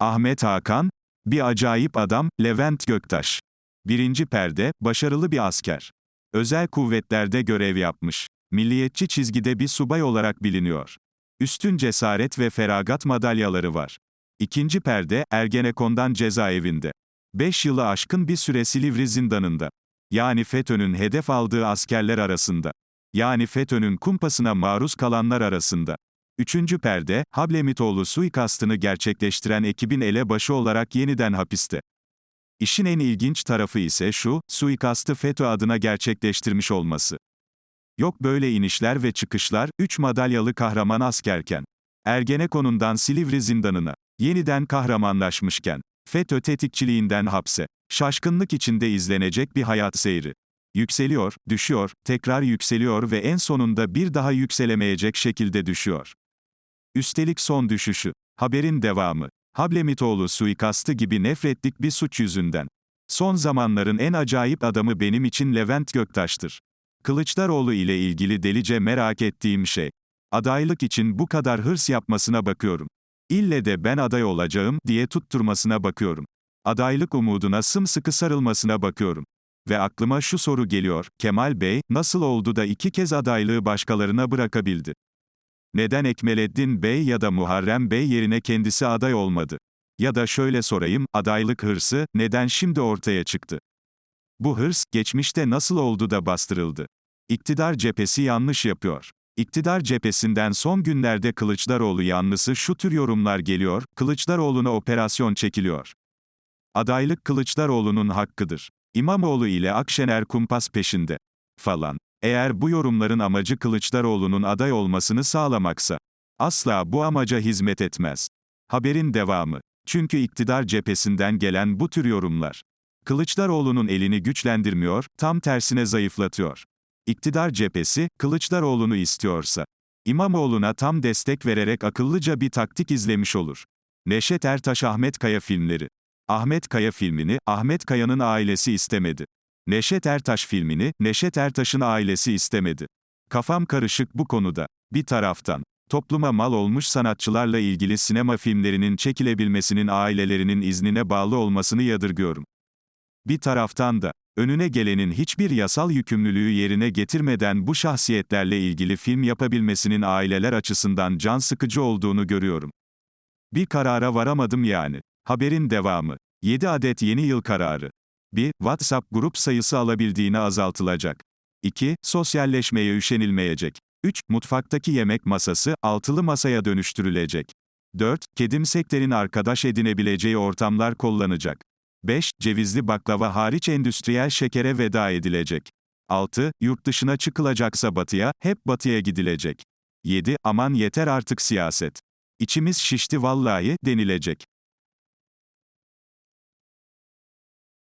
Ahmet Hakan, bir acayip adam, Levent Göktaş. Birinci perde, başarılı bir asker. Özel kuvvetlerde görev yapmış. Milliyetçi çizgide bir subay olarak biliniyor. Üstün cesaret ve feragat madalyaları var. İkinci perde, Ergenekon'dan cezaevinde. 5 yılı aşkın bir süre Silivri zindanında. Yani FETÖ'nün hedef aldığı askerler arasında. Yani FETÖ'nün kumpasına maruz kalanlar arasında. Üçüncü perde, Hablemitoğlu suikastını gerçekleştiren ekibin elebaşı olarak yeniden hapiste. İşin en ilginç tarafı ise şu, suikastı FETÖ adına gerçekleştirmiş olması. Yok böyle inişler ve çıkışlar, üç madalyalı kahraman askerken. Ergenekon'undan Silivri zindanına. Yeniden kahramanlaşmışken. FETÖ tetikçiliğinden hapse. Şaşkınlık içinde izlenecek bir hayat seyri. Yükseliyor, düşüyor, tekrar yükseliyor ve en sonunda bir daha yükselemeyecek şekilde düşüyor. Üstelik son düşüşü. Haberin devamı. Hablemitoğlu suikastı gibi nefretlik bir suç yüzünden. Son zamanların en acayip adamı benim için Levent Göktaş'tır. Kılıçdaroğlu ile ilgili delice merak ettiğim şey. Adaylık için bu kadar hırs yapmasına bakıyorum. İlle de ben aday olacağım diye tutturmasına bakıyorum. Adaylık umuduna sımsıkı sarılmasına bakıyorum. Ve aklıma şu soru geliyor, Kemal Bey, nasıl oldu da iki kez adaylığı başkalarına bırakabildi? Neden Ekmeleddin Bey ya da Muharrem Bey yerine kendisi aday olmadı? Ya da şöyle sorayım, adaylık hırsı, neden şimdi ortaya çıktı? Bu hırs, geçmişte nasıl oldu da bastırıldı? İktidar cephesi yanlış yapıyor. İktidar cephesinden son günlerde Kılıçdaroğlu yanlısı şu tür yorumlar geliyor, Kılıçdaroğlu'na operasyon çekiliyor. Adaylık Kılıçdaroğlu'nun hakkıdır. İmamoğlu ile Akşener kumpas peşinde. Falan. Eğer bu yorumların amacı Kılıçdaroğlu'nun aday olmasını sağlamaksa, asla bu amaca hizmet etmez. Haberin devamı. Çünkü iktidar cephesinden gelen bu tür yorumlar, Kılıçdaroğlu'nun elini güçlendirmiyor, tam tersine zayıflatıyor. İktidar cephesi, Kılıçdaroğlu'nu istiyorsa, İmamoğlu'na tam destek vererek akıllıca bir taktik izlemiş olur. Neşet Ertaş Ahmet Kaya filmleri. Ahmet Kaya filmini, Ahmet Kaya'nın ailesi istemedi. Neşet Ertaş filmini, Neşet Ertaş'ın ailesi istemedi. Kafam karışık bu konuda. Bir taraftan, topluma mal olmuş sanatçılarla ilgili sinema filmlerinin çekilebilmesinin ailelerinin iznine bağlı olmasını yadırgıyorum. Bir taraftan da, önüne gelenin hiçbir yasal yükümlülüğü yerine getirmeden bu şahsiyetlerle ilgili film yapabilmesinin aileler açısından can sıkıcı olduğunu görüyorum. Bir karara varamadım yani. Haberin devamı. 7 adet yeni yıl kararı. 1. WhatsApp grup sayısı alabildiğine azaltılacak. 2. Sosyalleşmeye üşenilmeyecek. 3. Mutfaktaki yemek masası, altılı masaya dönüştürülecek. 4. Kedimseklerin arkadaş edinebileceği ortamlar kullanacak. 5. Cevizli baklava hariç endüstriyel şekere veda edilecek. 6. Yurt dışına çıkılacaksa batıya, hep batıya gidilecek. 7. Aman yeter artık siyaset. İçimiz şişti vallahi, denilecek.